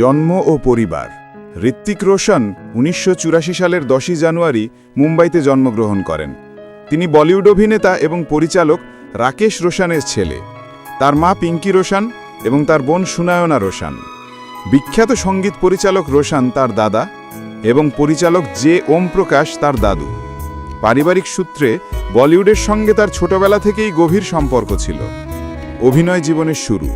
জন্ম ও পরিবার। ঋত্বিক রোশন উনিশশো চুরাশি সালের দশই জানুয়ারি মুম্বাইতে জন্মগ্রহণ করেন। তিনি বলিউড অভিনেতা এবং পরিচালক রাকেশ রোশানের ছেলে। তার মা পিঙ্কি রোশান এবং তার বোন সুনায়না রোশান। বিখ্যাত সংগীত পরিচালক রোশান তার দাদা এবং পরিচালক জে ওম প্রকাশ তার দাদু। পারিবারিক সূত্রে বলিউডের সঙ্গে তার ছোটবেলা থেকেই গভীর সম্পর্ক ছিল। অভিনয় জীবনের শুরু।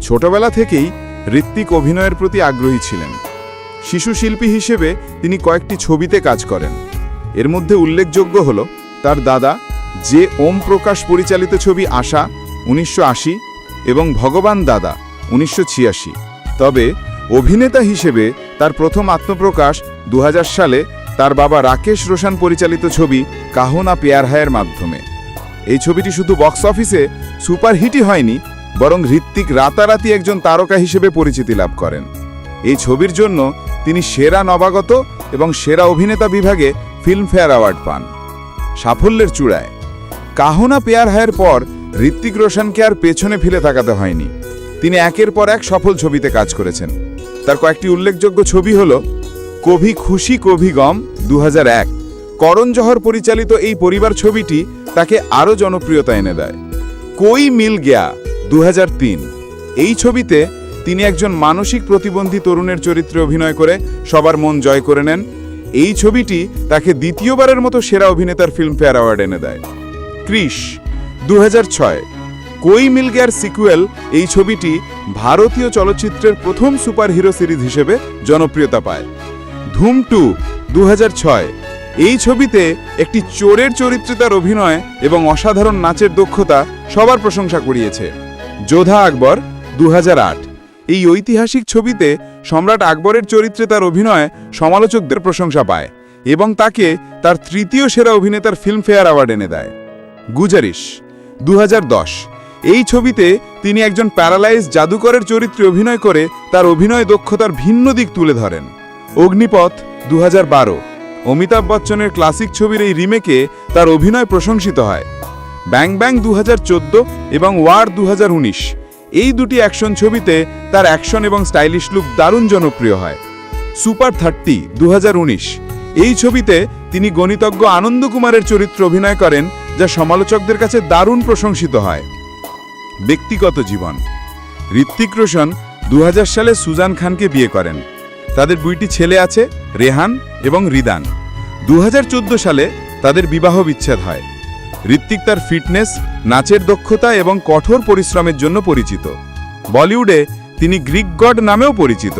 ছোটবেলা থেকেই ঋত্বিক অভিনয়ের প্রতি আগ্রহী ছিলেন। শিশু শিল্পী হিসেবে তিনি কয়েকটি ছবিতে কাজ করেন। এর মধ্যে উল্লেখযোগ্য হল তার দাদা যে ওম প্রকাশ পরিচালিত ছবি আশা উনিশশো আশি এবং ভগবান দাদা উনিশশো ছিয়াশি। তবে অভিনেতা হিসেবে তার প্রথম আত্মপ্রকাশ দু হাজার সালে তার বাবা রাকেশ রোশান পরিচালিত ছবি কাহনা পেয়ার হায়ের মাধ্যমে। এই ছবিটি শুধু বক্স অফিসে সুপারহিটই হয়নি বরং ঋত্বিক রাতারাতি একজন তারকা হিসেবে পরিচিতি লাভ করেন। এই ছবির জন্য তিনি সেরা নবাগত এবং সেরা অভিনেতা বিভাগে ফিল্মফেয়ার অ্যাওয়ার্ড পান। সাফল্যের চূড়ায়। কাহনা পেয়ার হায়ের পর ঋত্বিক রোশনকে আর পেছনে ফেলে তাকাতে হয়নি। তিনি একের পর এক সফল ছবিতে কাজ করেছেন। তার কয়েকটি উল্লেখযোগ্য ছবি হল কভি খুশি কভি গম দু হাজার এক। করণ জহর পরিচালিত এই পরিবার ছবিটি তাকে আরও জনপ্রিয়তা এনে দেয়। কই মিল গেয়া দু হাজার তিন। এই ছবিতে তিনি একজন মানসিক প্রতিবন্ধী তরুণের চরিত্রে অভিনয় করে সবার মন জয় করে নেন। এই ছবিটি তাকে দ্বিতীয়বারের মতো সেরা অভিনেতার ফিল্মফেয়ার অ্যাওয়ার্ড এনে দেয়। ক্রিশ দু কই মিল গেয়ার সিকুয়েল এই ছবিটি ভারতীয় চলচ্চিত্রের প্রথম সুপারহিরো সিরিজ হিসেবে জনপ্রিয়তা পায়। ধুম টু দু হাজার ছয়। এই ছবিতে একটি চোরের চরিত্রে তার অভিনয় এবং অসাধারণ নাচের দক্ষতা সবার প্রশংসা কুড়িয়েছে। যোধা আকবর দু হাজার আট। এই ঐতিহাসিক ছবিতে সম্রাট আকবরের চরিত্রে তার অভিনয় সমালোচকদের প্রশংসা পায় এবং তাকে তার তৃতীয় সেরা অভিনেতার ফিল্মফেয়ার অ্যাওয়ার্ড এনে দেয়। গুজারিশ দু হাজার দশ। এই ছবিতে তিনি একজন প্যারালাইজ জাদুকরের চরিত্রে অভিনয় করে তার অভিনয় দক্ষতার ভিন্ন দিক তুলে ধরেন। অগ্নিপথ দু হাজার বারো। অমিতাভ বচ্চনের ক্লাসিক ছবির এই রিমেকে তার অভিনয় প্রশংসিত হয়। ব্যাং ব্যাং দু হাজার চোদ্দ এবং ওয়ার দু হাজার উনিশ। এই দুটি অ্যাকশন ছবিতে তার অ্যাকশন এবং স্টাইলিশ লুক দারুণ জনপ্রিয় হয়। সুপার থার্টি দু হাজার উনিশ। এই ছবিতে তিনি গণিতজ্ঞ আনন্দ কুমারের চরিত্রে অভিনয় করেন, যা সমালোচকদের কাছে দারুণ প্রশংসিত হয়। ব্যক্তিগত জীবন। ঋত্বিক রোশন দু হাজার সালে সুজান খানকে বিয়ে করেন। তাদের দুইটি ছেলে আছে, রেহান এবং রিদান। দু হাজার চোদ্দ সালে তাদের বিবাহ বিচ্ছেদ হয়। ঋত্বিক তার ফিটনেস, নাচের দক্ষতা এবং কঠোর পরিশ্রমের জন্য পরিচিত। বলিউডে তিনি গ্রিক গড নামেও পরিচিত।